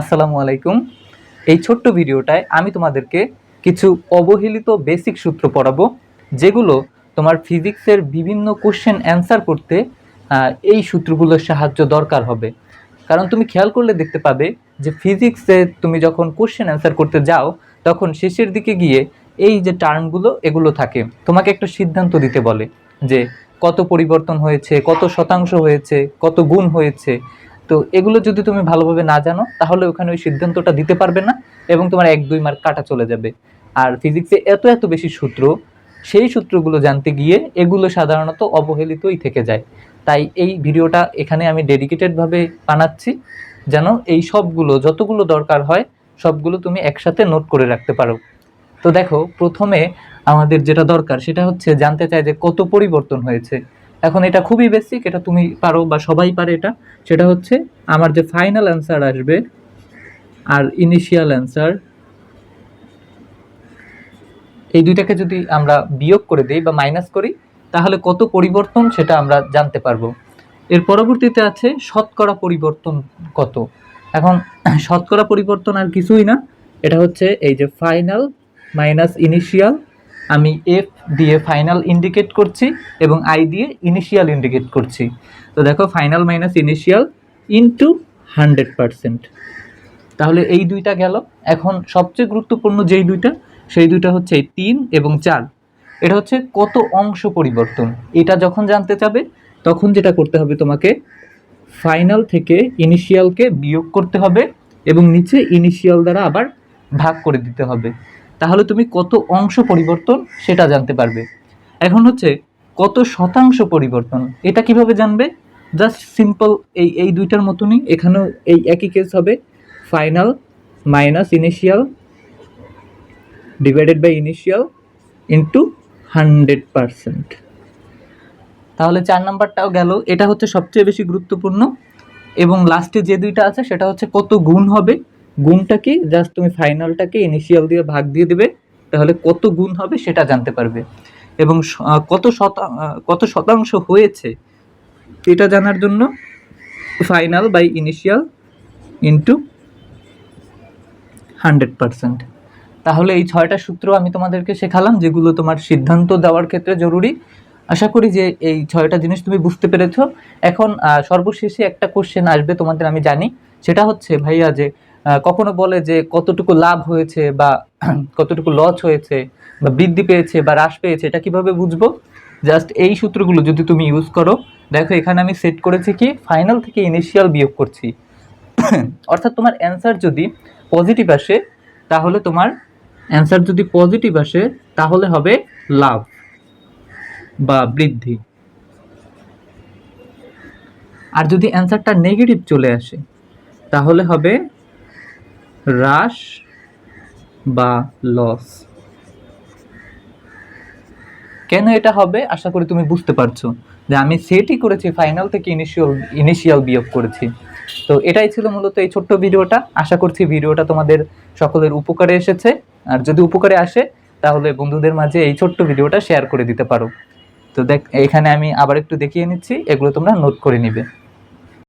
আসসালামু আলাইকুম। এই ছোট্ট ভিডিওটায় আমি তোমাদেরকে কিছু অবহেলিত বেসিক সূত্র পড়াবো, যেগুলো তোমার ফিজিক্সের বিভিন্ন কোশ্চেন অ্যান্সার করতে এই সূত্রগুলোর সাহায্য দরকার হবে। কারণ তুমি খেয়াল করলে দেখতে পাবে যে ফিজিক্সে তুমি যখন কোশ্চেন অ্যান্সার করতে যাও, তখন শেষের দিকে গিয়ে এই যে টার্মগুলো এগুলো থাকে। তোমাকে একটা সিদ্ধান্ত দিতে বলে যে কত পরিবর্তন হয়েছে, কত শতাংশ হয়েছে, কত গুণ হয়েছে। তো এগুলো যদি তুমি ভালোভাবে না জানো, তাহলে ওখানে ওই সিদ্ধান্তটা দিতে পারবে না এবং তোমার এক, দুই মার্ক কাটা চলে যাবে। আর ফিজিক্সে এত এত বেশি সূত্র, সেই সূত্রগুলো জানতে গিয়ে এগুলো সাধারণত অবহেলিতই থেকে যায়। তাই এই ভিডিওটা এখানে আমি ডেডিকেটেডভাবে বানাচ্ছি, যেন এই সবগুলো, যতগুলো দরকার হয়, সবগুলো তুমি একসাথে নোট করে রাখতে পারো। তো দেখো, প্রথমে আমাদের যেটা দরকার, সেটা হচ্ছে জানতে চাই যে কত পরিবর্তন হয়েছে। এখন এটা খুবই বেসিক এটা তুমি পারো বা সবাই পারে এটা। সেটা হচ্ছে আমার যে ফাইনাল অ্যান্সার আসবে, আর ইনিশিয়াল অ্যান্সার এই দুইটাকে যদি আমরা বিয়োগ করে দিই বা মাইনাস করি, তাহলে কত পরিবর্তন সেটা আমরা জানতে পারব। এর পরবর্তীতে আছে শতকরা পরিবর্তন কত। এখন শতকরা পরিবর্তন আর কিছুই না, এটা হচ্ছে এই যে ফাইনাল মাইনাস ইনিশিয়াল আমি এফ দিয়ে ফাইনাল ইন্ডিকেট করছি এবং আই দিয়ে ইনিশিয়াল ইন্ডিকেট করছি। তো দেখো final minus initial into hundred percent তাহলে এই দুইটা গেল। এখন সবচেয়ে গুরুত্বপূর্ণ যেই দুইটা, সেই দুইটা হচ্ছে তিন এবং চার। এটা হচ্ছে কত অংশ পরিবর্তন? এটা যখন জানতে চাবে, তখন যেটা করতে হবে তোমাকে ফাইনাল থেকে ইনিশিয়ালকে বিয়োগ করতে হবে এবং নিচে ইনিশিয়াল দ্বারা আবার ভাগ করে দিতে হবে। তাহলে তুমি কত অংশ পরিবর্তন সেটা জানতে পারবে। এখন হচ্ছে কত শতাংশ পরিবর্তন, এটা কীভাবে জানবে? জাস্ট সিম্পল এই এই দুইটার মতনই এখানেও এই একই কেস হবে। Final minus initial divided by initial into hundred percent তাহলে চার নাম্বারটাও গেল। এটা হচ্ছে সবচেয়ে বেশি গুরুত্বপূর্ণ। এবং লাস্টে যে দুইটা আছে, সেটা হচ্ছে কত গুণ হবে। গুণটা কি? জাস্ট তুমি ফাইনালটাকে ইনিশিয়াল দিয়ে ভাগ দিয়ে দেবে, তাহলে কত গুণ হবে সেটা জানতে পারবে। এবং কত কত শতাংশ হয়েছে এটা জানার জন্য final by initial into hundred percent তাহলে এই ছয়টা সূত্র আমি তোমাদেরকে শেখালাম, যেগুলো তোমার সিদ্ধান্ত দেওয়ার ক্ষেত্রে জরুরি। আশা করি যে এই ছয়টা জিনিস তুমি বুঝতে পেরেছ। এখন সর্বশেষে একটা কোশ্চেন আসবে তোমাদের, আমি জানি। সেটা হচ্ছে, ভাইয়া, যে কখনো বলে যে কতটুকু লাভ হয়েছে বা কতটুকু লস হয়েছে বা বৃদ্ধি পেয়েছে বা হ্রাস পেয়েছে, এটা কীভাবে বুঝব? জাস্ট এই সূত্রগুলো যদি তুমি ইউজ করো, দেখো এখানে আমি সেট করেছি কি ফাইনাল থেকে ইনিশিয়াল বিয়োগ করছি। অর্থাৎ তোমার অ্যান্সার যদি পজিটিভ আসে, তাহলে তোমার অ্যান্সার যদি পজিটিভ আসে, তাহলে হবে লাভ বা বৃদ্ধি। আর যদি অ্যান্সারটা নেগেটিভ চলে আসে, তাহলে হবে হ্রাস বা লস? কেন এটা হবে? আশা করি তুমি বুঝতে পারছ যে আমি সেটই করেছি ফাইনাল থেকে ইনিশিয়াল ইনিশিয়াল বিয়োগ করেছি। তো এটাই ছিল মূলত এই ছোট্ট ভিডিওটা। আশা করছি ভিডিওটা তোমাদের সকলের উপকারে এসেছে। আর যদি উপকারে আসে, তাহলে বন্ধুদের মাঝে এই ছোট্ট ভিডিওটা শেয়ার করে দিতে পারো। তো দেখ, এখানে আমি আবার একটু দেখিয়ে নিচ্ছি। এগুলো তোমরা নোট করে নিবে।